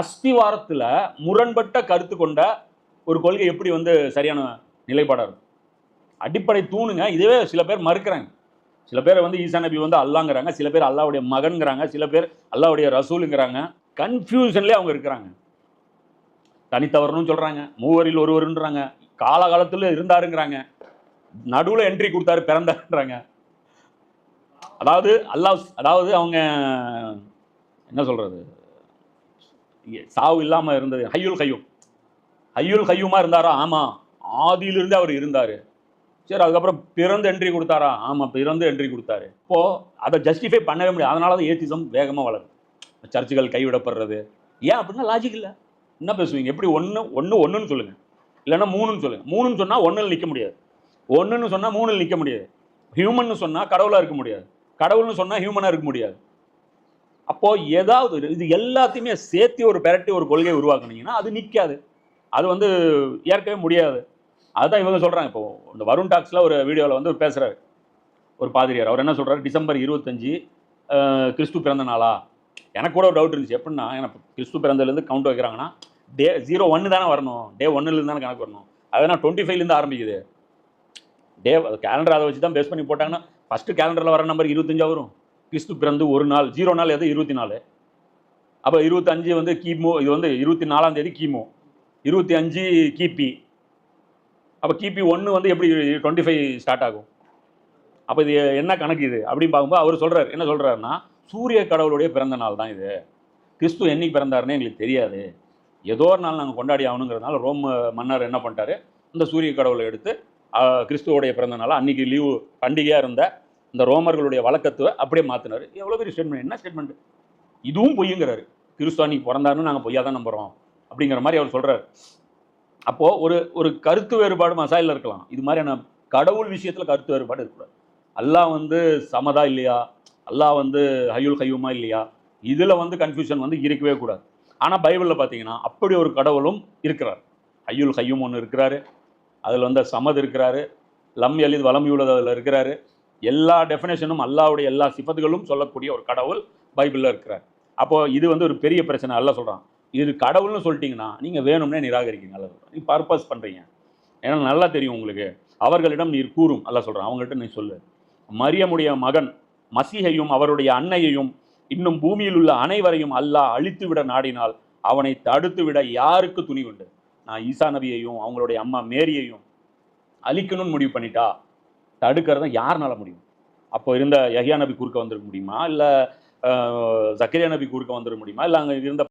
அஸ்திவாரத்தில் முரண்பட்ட கருத்து கொண்ட ஒரு கொள்கை எப்படி வந்து சரியான நிலைப்பாடாக இருக்கும்? அடிப்படை தூணுங்க. இதுவே சில பேர் மறுக்கிறாங்க. சில பேர் வந்து ஈசா நபி வந்து அல்லாங்கிறாங்க. சில பேர் அல்லாவுடைய மகன்கிறாங்க. சில பேர் அல்லாவுடைய ரசூலுங்கிறாங்க. கன்ஃபியூஷன்லேயே அவங்க இருக்கிறாங்க. தனித்தவர்னு சொல்கிறாங்க மூவரில் ஒருவருன்றாங்க. காலகாலத்தில் இருந்தாருங்கிறாங்க. நடுவில் என்ட்ரி கொடுத்தாரு பிறந்தாருன்றாங்க. அதாவது அல்லாஹ் அதாவது அவங்க என்ன சொல்கிறது சாவு இல்லாம இருந்தது. ஹையுல் கையும். ஹையுல் கையுமா இருந்தாரா? ஆமா. ஆதியிலிருந்து அவர் இருந்தாரு. சரி அதுக்கப்புறம் பிறந்து என்ட்ரி கொடுத்தாரா? ஆமா பிறந்து என்ட்ரி கொடுத்தாரு. இப்போது அதை ஜஸ்டிஃபை பண்ணவே முடியாது. அதனால தான் ஏத்திசம் வேகமா வளருது. சர்ச்சுகள் கைவிடப்படுறது. ஏன் அப்படின்னா லாஜிக் இல்லை. என்ன பேசுவீங்க? எப்படி ஒன்று ஒன்று ஒன்றுன்னு சொல்லுங்க. இல்லைன்னா மூணுன்னு சொல்லுங்க. மூணுன்னு சொன்னால் ஒன்றில் நிற்க முடியாது. ஒன்றுன்னு சொன்னால் மூணில் நிற்க முடியாது. ஹியூமன்னு சொன்னால் கடவுளாக இருக்க முடியாது. கடவுள்னு சொன்னால் ஹியூமனாக இருக்க முடியாது. அப்போ ஏதாவது இது எல்லாத்தையுமே சேர்த்து ஒரு பெரட்டி ஒரு கொள்கையை உருவாக்குனீங்கன்னா அது நிற்காது அது வந்து ஏற்கவே முடியாது. அதுதான் இவங்க சொல்கிறாங்க இப்போ இந்த வருண் டாக்ஸில் ஒரு வீடியோவில் வந்து பேசுகிறாரு ஒரு பாதிரியார். அவர் என்ன சொல்கிறார் டிசம்பர் இருபத்தஞ்சு கிறிஸ்து பிறந்த நாளா? எனக்கு கூட ஒரு டவுட் இருந்துச்சு. எப்படின்னா எனக்கு கிறிஸ்து பிறந்ததுலேருந்து கவுண்ட் வைக்கிறாங்கன்னா டே ஜீரோ ஒன்று தானே வரணும். டே ஒன்னுலேருந்து தானே கணக்கு வரணும். நான் டுவெண்ட்டி ஃபைவ்லேருந்து ஆரம்பிக்குது. டே கேலண்டர் அதை வச்சு தான் பேஸ் பண்ணி போட்டாங்கன்னா ஃபஸ்ட்டு கேலண்டரில் வர நம்பர் இருபத்தஞ்சா வரும். கிறிஸ்து பிறந்து ஒரு நாள் ஜீரோ நாள் எது? இருபத்தி நாலு அப்போ இருபத்தஞ்சு வந்து கிமு இது வந்து இருபத்தி நாலாம் தேதி கிமு. இருபத்தி அஞ்சு கிபி. அப்போ கிபி ஒன்று வந்து எப்படி டுவெண்ட்டி ஃபைவ் ஸ்டார்ட் ஆகும்? அப்போ இது என்ன கணக்கு இது? அப்படின்னு பார்க்கும்போது அவர் சொல்கிறார் என்ன சொல்கிறாருன்னா சூரிய கடவுளுடைய பிறந்த நாள் தான் இது. கிறிஸ்து என்னைக்கு பிறந்தாருன்னு எங்களுக்கு தெரியாது. ஏதோ ஒரு நாள் நாங்கள் கொண்டாடி ஆகணுங்கிறதுனால ரோம் மன்னர் என்ன பண்ணிட்டாரு? இந்த சூரிய கடவுளை எடுத்து கிறிஸ்துவோடைய பிறந்த நாள் அன்றைக்கி லீவு பண்டிகையாக இருந்த இந்த ரோமர்களுடைய வழக்கத்தை அப்படியே மாற்றினார் எவ்வளோ பெரிய ஸ்டேட்மெண்ட் என்ன ஸ்டேட்மெண்ட் இதுவும் பொய்யுங்கிறாரு. கிறிஸ்துவானி பிறந்தாருன்னு நாங்கள் பொய்யா தான் நம்புகிறோம் அப்படிங்கிற மாதிரி அவர் சொல்கிறார் அப்போது ஒரு ஒரு கருத்து வேறுபாடு மசாயில் இருக்கலாம். இது மாதிரியான கடவுள் விஷயத்தில் கருத்து வேறுபாடு இருக்கக்கூடாது. அல்லாஹ் வந்து சமதா இல்லையா? அல்லாஹ் வந்து ஹையுல் ஹையுமா இல்லையா? இதில் வந்து கன்ஃபியூஷன் வந்து இருக்கவே கூடாது. ஆனால் பைபிளில் பார்த்தீங்கன்னா அப்படி ஒரு கடவுளும் இருக்கிறார். ஹையுல் ஹையும் ஒன்று இருக்கிறாரு. அதில் வந்து சமது இருக்கிறாரு. லம் எலித் வலம் அதில் இருக்கிறாரு. எல்லா டெஃபினேஷனும் அல்லாவுடைய எல்லா சிபத்துகளும் சொல்லக்கூடிய ஒரு கடவுள் பைபிளில் இருக்கிறார். அப்போது இது வந்து ஒரு பெரிய பிரச்சனை. அல்ல சொல்கிறான் இது கடவுள்னு சொல்லிட்டீங்கன்னா நீங்கள் வேணும்னே நிராகரிக்கீங்க அல்ல சொல்கிறேன் நீ பர்பஸ் பண்ணுறீங்க ஏன்னா நல்லா தெரியும் உங்களுக்கு. அவர்களிடம் நீர் கூறும் அல்ல சொல்கிறான் அவங்கள்ட்ட நீ சொல்லு. மரியமுடைய மகன் மசீகையும் அவருடைய அன்னையையும் இன்னும் பூமியில் உள்ள அனைவரையும் அல்லாஹ் அழித்து விட நாடினால் அவனை தடுத்து விட யாருக்கு துணிவுண்டு? நான் ஈசா நபியையும் அவங்களுடைய அம்மா மேரியையும் அழிக்கணும்னு முடிவு பண்ணிட்டா தடுக்கிறது யாருனால முடியும்? அப்போ இருந்த யஹ்யா நபி குறுக்க வந்துருக்க முடியுமா? இல்லை ஜக்கரியா நபி குறுக்க வந்துட முடியுமா? இல்லை அங்கே இருந்த